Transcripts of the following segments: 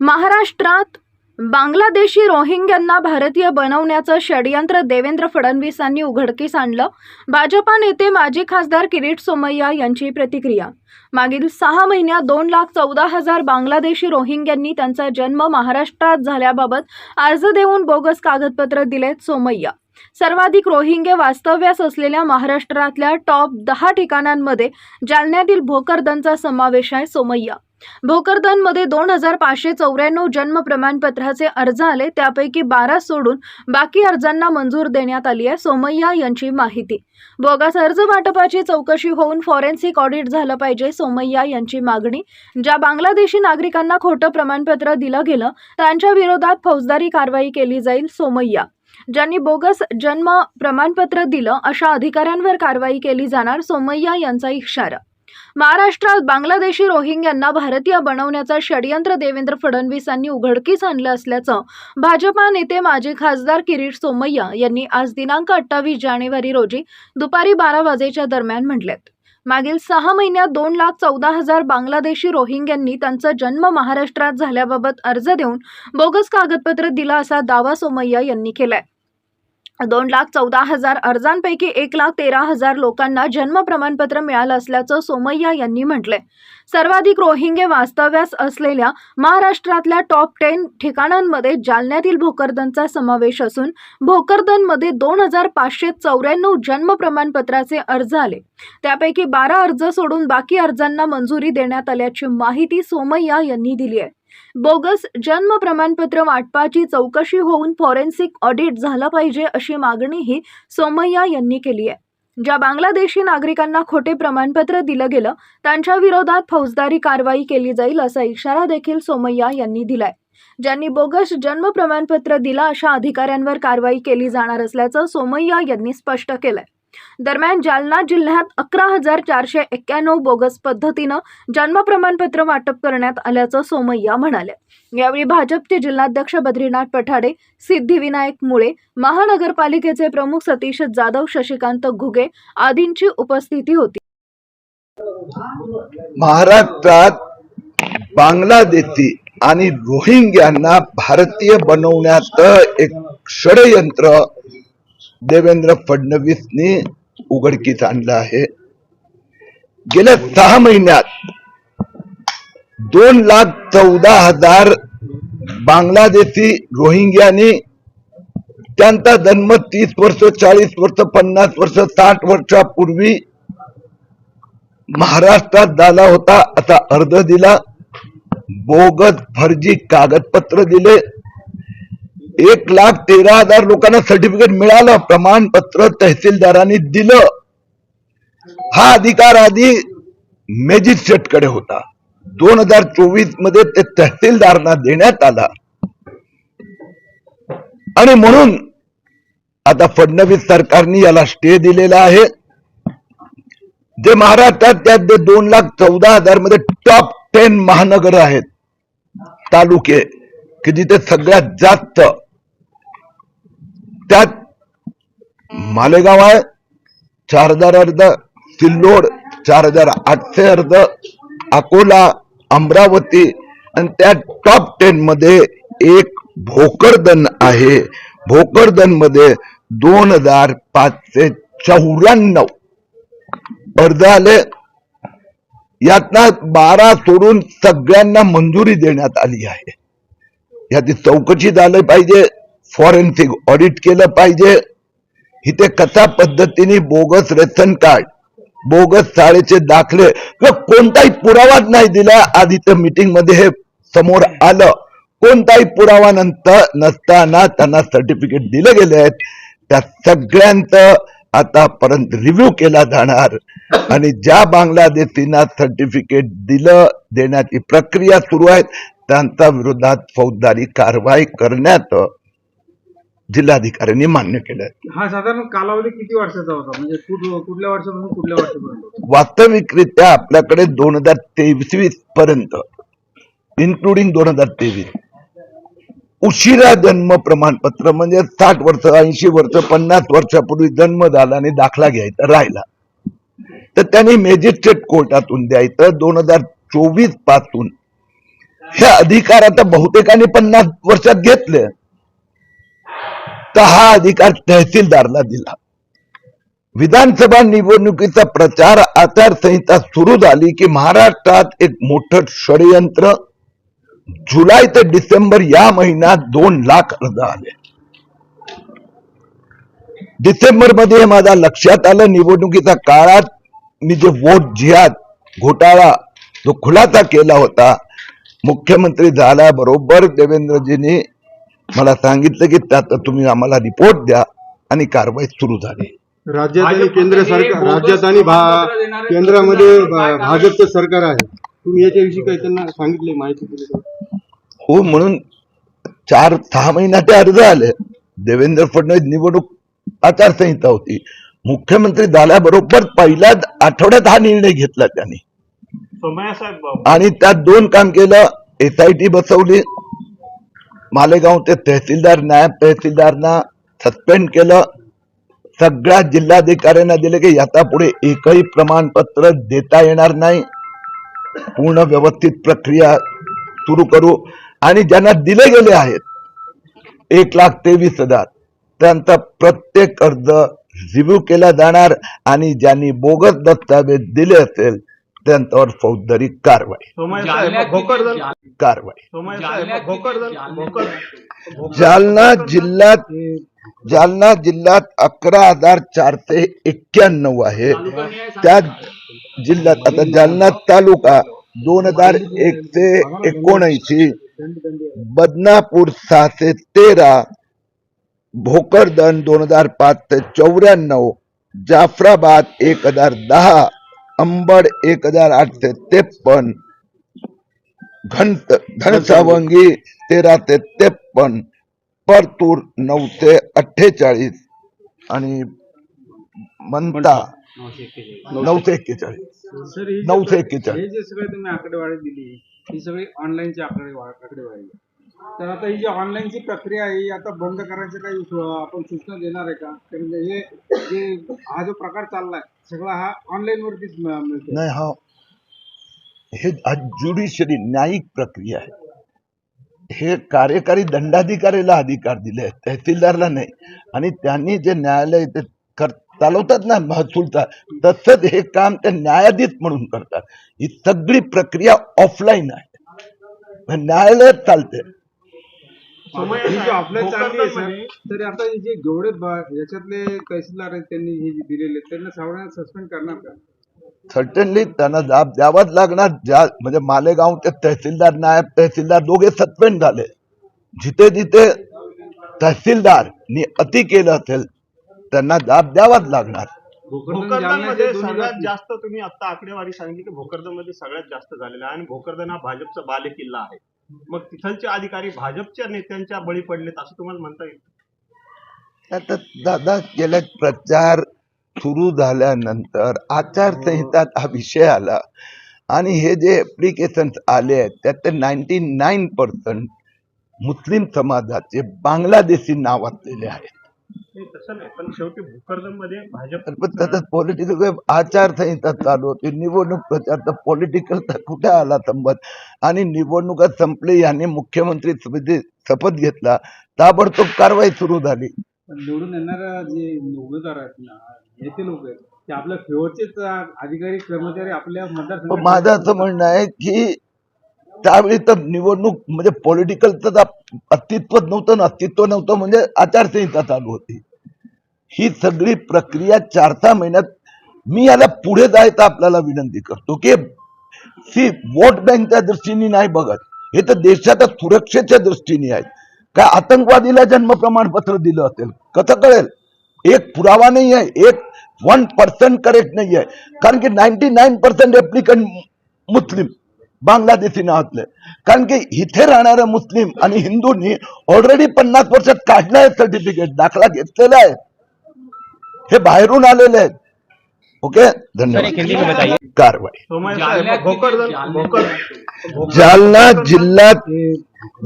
महाराष्ट्रात बांगलादेशी रोहिंग्यांना भारतीय बनवण्याचं षडयंत्र देवेंद्र फडणवीसांनी उघडकीस आणलं. भाजपा नेते माजी खासदार किरीट सोमय्या यांची प्रतिक्रिया. मागील सहा महिन्यात दोन लाख चौदा हजार बांगलादेशी रोहिंग्यांनी त्यांचा जन्म महाराष्ट्रात झाल्याबाबत अर्ज देऊन बोगस कागदपत्र दिलेत सोमय्या. सर्वाधिक रोहिंगे वास्तव्यास असलेल्या महाराष्ट्रातल्या टॉप दहा ठिकाणांमध्ये जालन्यातील भोकरदनचा समावेश आहे सोमय्या. भोकरदनमध्ये दोन हजार पाचशे चौऱ्याण्णव जन्म प्रमाणपत्राचे अर्ज आले. त्यापैकी बारा सोडून बाकी अर्जांना मंजूर देण्यात आली आहे सोमय्या यांची माहिती. बोगस अर्ज वाटपाची चौकशी होऊन फॉरेन्सिक ऑडिट झालं पाहिजे सोमय्या यांची मागणी. ज्या बांगलादेशी नागरिकांना खोटं प्रमाणपत्र दिलं गेलं त्यांच्या विरोधात फौजदारी कारवाई केली जाईल सोमय्या. ज्यांनी बोगस जन्म प्रमाणपत्र दिलं अशा अधिकाऱ्यांवर कारवाई केली जाणार सोमय्या यांचा इशारा. महाराष्ट्रात बांगलादेशी रोहिंग्यांना भारतीय बनवण्याचा षडयंत्र देवेंद्र फडणवीसांनी उघडकीस आणलं असल्याचं भाजपा नेते माजी खासदार किरीट सोमय्या यांनी आज दिनांक अठ्ठावीस जानेवारी रोजी दुपारी बारा वाजेच्या दरम्यान म्हटलेत. मागील सहा महिन्यात दोन लाख चौदा हजार बांगलादेशी रोहिंग्यांनी त्यांचा जन्म महाराष्ट्रात झाल्याबाबत अर्ज देऊन बोगस कागदपत्र दिला असा दावा सोमय्या यांनी केलाय. दोन लाख चौदा हजार अर्जांपैकी एक लाख तेरा हजार लोकांना जन्म प्रमाणपत्र मिळालं असल्याचं सोमय्या यांनी म्हटलंय. सर्वाधिक रोहिंगे वास्तव्यास असलेल्या महाराष्ट्रातल्या टॉप टेन ठिकाणांमध्ये जालन्यातील भोकरदनचा समावेश असून भोकरदनमध्ये दोन हजार पाचशे चौऱ्याण्णव जन्म प्रमाणपत्राचे अर्ज आले. त्यापैकी बारा अर्ज सोडून बाकी अर्जांना मंजुरी देण्यात आल्याची माहिती सोमय्या यांनी दिली आहे बोगस जन्म प्रमाणपत्र वाटपाची चौकशी होऊन फॉरेन्सिक ऑडिट झालं पाहिजे अशी मागणीही सोमय्या यांनी केली आहे. ज्या बांगलादेशी नागरिकांना खोटे प्रमाणपत्र दिलं गेलं त्यांच्या विरोधात फौजदारी कारवाई केली जाईल असा इशारा देखील सोमय्या यांनी दिलाय. ज्यांनी बोगस जन्म प्रमाणपत्र दिलं अशा अधिकाऱ्यांवर कारवाई केली जाणार असल्याचं सोमय्या यांनी स्पष्ट केलंय. दरम्यान जालना जिल्ह्यात अकरा हजार चारशे एक्क्याण्णव बोगस पद्धतीनं जन्म प्रमाणपत्र वाटप करण्यात आल्याचं सोमय्या म्हणाले यावेळी भाजपचे जिल्हाध्यक्ष बद्रीनाथ पठाडे सिद्धिविनायक मुळे महानगरपालिकेचे प्रमुख सतीश जाधव शशिकांत घुगे आदींची उपस्थिती होती. महाराष्ट्रात बांगलादेशी आणि रोहिंग्यांना भारतीय बनवण्याचं एक षडयंत्र देवेंद्र फडणवीसनी उघडकीस आणलं आहे. गेल्या सहा महिन्यात दोन लाख चौदा हजार बांगलादेशी रोहिंग्यानी त्यांचा जन्म तीस वर्ष चाळीस वर्ष पन्नास वर्ष साठ वर्षापूर्वी महाराष्ट्रात झाला होता असा अर्ज दिला. बोगस फर्जी कागदपत्र दिले. एक लाख तेरा हजार लोकांना सर्टिफिकेट मिळालं प्रमाणपत्र तहसीलदारांनी दिलं. हा अधिकार आधी मॅजिस्ट्रेटकडे होता. दोन हजार चोवीसमध्ये ते तहसीलदारांना देण्यात आला. आणि म्हणून आता फडणवीस सरकारने याला स्टे दिलेला आहे. जे महाराष्ट्रात त्यात जे दोन लाख चौदा हजारमध्ये टॉप टेन महानगर आहेत तालुके की जिथे सगळ्यात जास्त त्यात मालेगाव आहे चार हजार अर्ध सिल्लोड चार हजार आठशे अर्ध अकोला अमरावती आणि त्या टॉप टेन मध्ये एक भोकरदन आहे. भोकरदनमध्ये दोन हजार पाचशे चौऱ्याण्णव अर्ज आले. यातनं बारा सोडून सगळ्यांना मंजुरी देण्यात आली आहे. याची चौकशी झालं पाहिजे. फॉरेन्सिक ऑडिट केलं पाहिजे. इथे कथा पद्धतीने बोगस रेशन कार्ड बोगस शाळेचे दाखले. किंवा कोणताही पुरावाच नाही दिला आधीच्या मीटिंगमध्ये हे समोर आलं. कोणताही पुरावा नंतर नसताना त्यांना सर्टिफिकेट दिले गेले आहेत. त्या सगळ्यांचं आतापर्यंत रिव्ह्यू केला जाणार. आणि ज्या बांगलादेशींना सर्टिफिकेट दिलं देण्याची प्रक्रिया सुरू आहे त्यांच्या विरोधात फौजदारी कारवाई करण्यात जिल्हाधिकाऱ्यांनी मान्य केलं हा साधारण कालावधी किती वर्षाचा होता? म्हणजे कुठ- कुठल्या वर्षापासून कुठल्या वर्षापर्यंत? वास्तविकरित्या आपल्याकडे दोन हजार तेवीस पर्यंत इन्क्लुडिंग दोन हजार तेवीस उशिरा जन्म प्रमाणपत्र म्हणजे साठ वर्ष ऐंशी वर्ष पन्नास वर्षापूर्वी जन्म झाला आणि दाखला घ्यायचा राहिला. तर त्यांनी मॅजिस्ट्रेट कोर्टातून द्यायचं दोन हजार चोवीसपासून. हे अधिकार आता बहुतेकांनी पन्नास वर्षात घेतले. तर हा अधिकार तहसीलदारला दिला. विधानसभा निवडणुकीचा प्रचार आचारसंहिता सुरू झाली की महाराष्ट्रात एक मोठं षडयंत्र. जुलै ते डिसेंबर या महिन्यात दोन लाख अर्ज आले डिसेंबरमध्ये माझ्या लक्षात आलं निवडणुकीच्या काळात मी जे वोट जिहाद घोटाळा जो खुलासा केला होता मुख्यमंत्री झाल्याबरोबर देवेंद्रजींनी मला सांगितलं की त्यात तुम्ही आम्हाला रिपोर्ट द्या आणि कारवाई सुरू झाली. राज्यात आणि केंद्र सरकार राज्यात आणि भा- केंद्रामध्ये भाजपचं सरकार आहे. तुम्ही याच्याविषयी काही त्यांना सांगितले माहिती दिली? हो म्हणून चार सहा महिन्याचे अर्ज आले. देवेंद्र फडणवीस निवडणूक आचारसंहिता होती. मुख्यमंत्री झाल्याबरोबर पहिल्याच आठवड्यात हा निर्णय घेतला त्यांनी. आणि त्यात दोन काम केलं. एसआयटी बसवली. मालेगाव ते तहसीलदार नायब तहसीलदारना सस्पेंड केलं. सगळ्या जिल्हाधिकाऱ्यांना दिले की याचा पुढे एकही प्रमाणपत्र देता येणार नाही. पूर्ण व्यवस्थित प्रक्रिया सुरू करू. आणि ज्यांना दिले गेले आहेत एक लाख तेवीस हजार त्यांचा प्रत्येक अर्ज रिव्ह्यू केला जाणार. आणि ज्यांनी बोगस दस्तावेज दिले असेल त्यांच्यावर फौजदारी कारवाई. कारवाई. जालना जिल्ह्यात जालना जिल्ह्यात अकरा हजार चारशे एक्क्याण्णव आहे. त्या जिल्ह्यात आता जालना तालुका दोन हजार एकशे एकोणऐंशी बदनापूर सहाशे तेरा भोकरदन दोन हजार पाच ते चौऱ्याण्णव जाफराबाद एक हजार दहा अंबड एक हजार आठशे त्रेपन्न घंट घनसावंगी तेरा ते त्रेपन्न परतूर नऊ ते अठ्ठेचाळीस. आणि मंता नऊशे एक्केचाळीस. सर ही नऊशे एक्केचाळीस. हे जे सगळे तुम्ही आकडेवारी दिली ही सगळी ऑनलाईनची आकडे आकडेवारी आहे. तर आता ही जी ऑनलाईनची प्रक्रिया आहे ही आता बंद करायचं काही आपण सूचना देणार आहे का? कारण म्हणजे हे जे हा जो प्रकार चाललाय सगळा हा ऑनलाईन वरतीच मिळतो नाही हा. हे ज्युडिशरी न्यायिक प्रक्रिया आहे. हे कार्यकारी दंडाधिकारीला अधिकार दिले आहेत तहसीलदारला नाही. आणि त्यांनी जे न्यायालय ते कर चालवतात ना महसूलचा तसंच हे काम ते न्यायाधीश म्हणून करतात. ही सगळी प्रक्रिया ऑफलाईन आहे. न्यायालयात चालते. ही जी ऑफलाईन चालली आहे सर तरी आता जे जेवढे याच्यातले तहसीलदार आहेत त्यांनी हे जे दिलेले आहेत, त्यांना सावळ्यांना सस्पेंड करणार का? सर्टनली त्यांना जाब द्यावाच लागणार. ज्या म्हणजे मालेगाव ते तहसीलदार नायब तहसीलदार दोघे सस्पेंड झाले. जिथे जिथे तहसीलदारनी अति केलं असेल त्यांना जाब द्यावाच लागणार. भोकरदन जालना भोकरदनमध्ये जे दोन्ही सगळ्यात बातमी- जास्त तुम्ही आता आकडेवारी सांगितली की भोकरदनमध्ये सगळ्यात जास्त झालेलं आहे आणि भोकरदन हा भाजपचा बालेकिल्ला आहे. मग तिथलचे अधिकारी भाजपच्या नेत्यांच्या बळी पडलेत असं तुम्हाला म्हणता येईल? आता दादा गेल्या प्रचार सुरू झाल्यानंतर आचारसंहितात हा विषय आला. आणि हे जे ऍप्लिकेशन आले आहेत त्यात नाईन्टी नाईन पर्सेंट मुस्लिम समाजाचे बांगलादेशी नाव असलेले आहेत. पण शेवटी भोकरदनमध्ये भाजप पॉलिटिकल आचारसंहिता चालू होती. निवडणूक प्रचार तर पॉलिटिकल कुठे आला संबंध आणि निवडणुका संपली यांनी मुख्यमंत्री समिती शपथ घेतला. ताबडतोब कारवाई सुरू झाली. निवडून येणारा जे उमेदवार आहेत ना नेते लोक आहेत. ते आपल्या फेवरचेच अधिकारी कर्मचारी आपल्या मतदारसंघात माझं असं म्हणणं आहे की त्यावेळी तर निवडणूक म्हणजे पॉलिटिकलचं अस्तित्व नव्हतं अस्तित्व नव्हतं म्हणजे आचारसंहिता चालू होती. ही सगळी प्रक्रिया चार सहा महिन्यात मी याला पुढे जायचं आपल्याला विनंती करतो की सी वोट बँकच्या दृष्टीने नाही बघत. हे तर देशाच्या सुरक्षेच्या दृष्टीने आहेत काय आतंकवादीला जन्म प्रमाणपत्र दिलं असेल कसं कळेल? एक पुरावा नाही आहे एक वन पर्सेंट करेक्ट नाही आहे. कारण की नाईन्टी नाईन पर्सेंट एप्लिकंट मुस्लिम. बांगलादेशी नावातले कारण की इथे राहणाऱ्या मुस्लिम आणि हिंदूंनी ऑलरेडी पन्नास वर्षात काढलं आहे सर्टिफिकेट दाखला घेतलेला आहे. हे बाहेरून आलेले आहेत. ओके? धन्यवाद. कारवाई. जालना जिल्ह्यात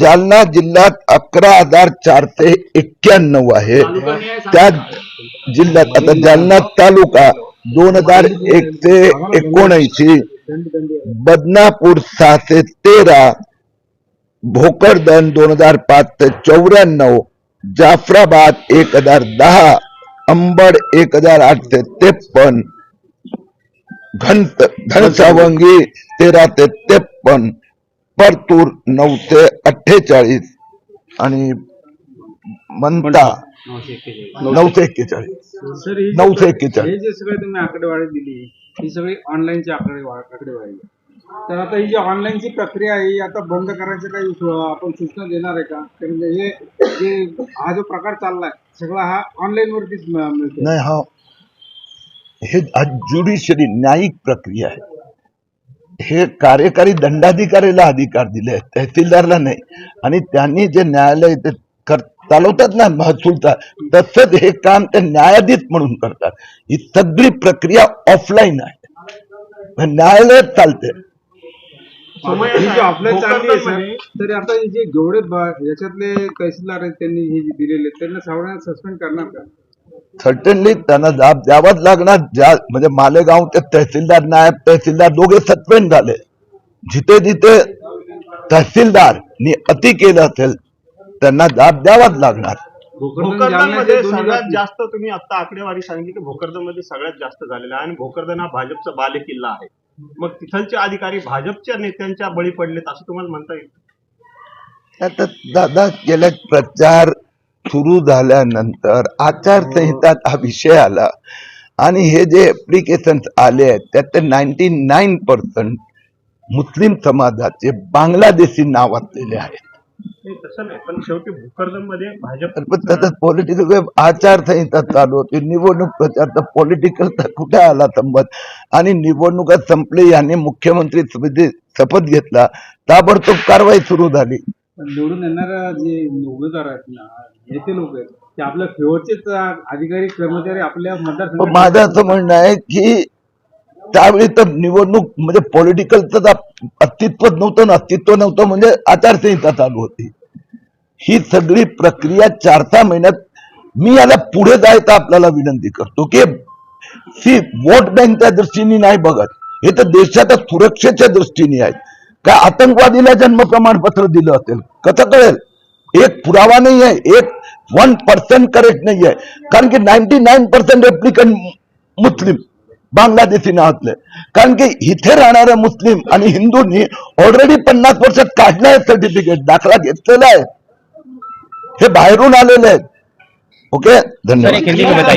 जालना जिल्ह्यात अकरा हजार चारशे एक्क्याण्णव आहे. त्या जिल्ह्यात आता जालना तालुका दोन हजार एकशे एकोणऐंशी. बदनापूर सहाशे तेरा भोकरदन दोन हजार पाच ते चौऱ्याण्णव जाफराबाद एक हजार दहा अंबड एक हजार आठशे त्रेपन्न घनत घनसावंगी तेरा ते त्रेपन्न परतूर नऊशे अठ्ठेचाळीस आणि मंता नऊशे एक्केचाळीस. नऊशे एक्केचाळीस. आकडेवारी दिली ही सगळी ऑनलाईनची आकडे आकडेवारी आहे. तर आता ही जी ऑनलाईनची प्रक्रिया आहे ही आता बंद करायचं काही आपण सूचना देणार आहे का? कारण म्हणजे हे जे हा जो प्रकार चाललाय सगळा हा ऑनलाईनवरतीच मिळतो नाही हा. हे ज्युडिशरी न्यायिक प्रक्रिया आहे. हे कार्यकारी दंडाधिकारीला अधिकार दिले आहेत तहसीलदारला नाही. आणि त्यांनी जे न्यायालय ते चालवतात ना महसूलचा तसंच हे काम ते न्यायाधीश म्हणून करतात. ही सगळी प्रक्रिया ऑफलाईन आहे. न्यायालयात चालते. ही तरी आता हे जे याच्यातले तहसीलदार आहेत त्यांनी हे जे दिलेले आहेत, त्यांना सावधान सस्पेंड करणार का? सर्टनली त्यांना जाब द्यावाच लागणार. ज्या म्हणजे मालेगावचे तहसीलदार नायब तहसीलदार दोघे सस्पेंड झाले. जिथे जिथे तहसीलदारनी अति केलं असेल त्यांना जाब द्यावाच लागणार. भोकरदनमध्ये सगळ्यात जास्त तुम्ही आता आकडेवारी सांगितली की भोकरदनमध्ये सगळ्यात जास्त झालेलं आहे आणि भोकरदन हा भाजपचा बालेकिल्ला आहे. मग तिथलचे अधिकारी भाजपच्या नेत्यांच्या बळी पडलेत असं तुम्हाला म्हणता येईल? आता दादा गेल्या प्रचार सुरू झाल्यानंतर आचारसंहितात हा विषय आला. आणि हे जे ऍप्लिकेशन आले आहेत त्यात नाईन्टी नाईन पर्सेंट मुस्लिम समाजाचे बांगलादेशी नाव असलेले आहेत. तसं नाही. पण शेवटी भोकरदनमध्ये भाजप पॉलिटिकल आचारसंहिता चालू होती. निवडणूक प्रचार पॉलिटिकल कुठे आला संबंध? आणि निवडणुका संपली यांनी मुख्यमंत्री समिती शपथ घेतला. ताबडतोब कारवाई सुरू झाली. निवडून येणारा जे उमेदवार आहेत ना नेते लोक आहेत. ते आपल्या फेवरचेच अधिकारी कर्मचारी आपल्या मतदारसंघात माझं असं म्हणणं आहे की त्यावेळी तर निवडणूक म्हणजे पॉलिटिकलचं अस्तित्व नव्हतं ना अस्तित्व नव्हतं म्हणजे आचारसंहिता चालू होती. ही सगळी प्रक्रिया चार सहा महिन्यात मी याला पुढे जायचं आपल्याला विनंती करतो की सी वोट बँकच्या दृष्टीने नाही बघत. हे तर देशाच्या सुरक्षेच्या दृष्टीने आहेत का आतंकवादीला जन्म प्रमाणपत्र दिलं असेल? कसं कळेल? एक पुरावा नाही आहे. एक वन पर्सेंट करेक्ट नाही आहे. कारण की नाईन्टी नाईन पर्सेंट रेप्लिकन मुस्लिम बांगलादेशी नावातले. कारण की इथे राहणाऱ्या मुस्लिम आणि हिंदूंनी ऑलरेडी पन्नास वर्षात काढलं आहे सर्टिफिकेट दाखला घेतलेला आहे. हे बाहेरून आलेले आहेत. ओके? धन्यवाद.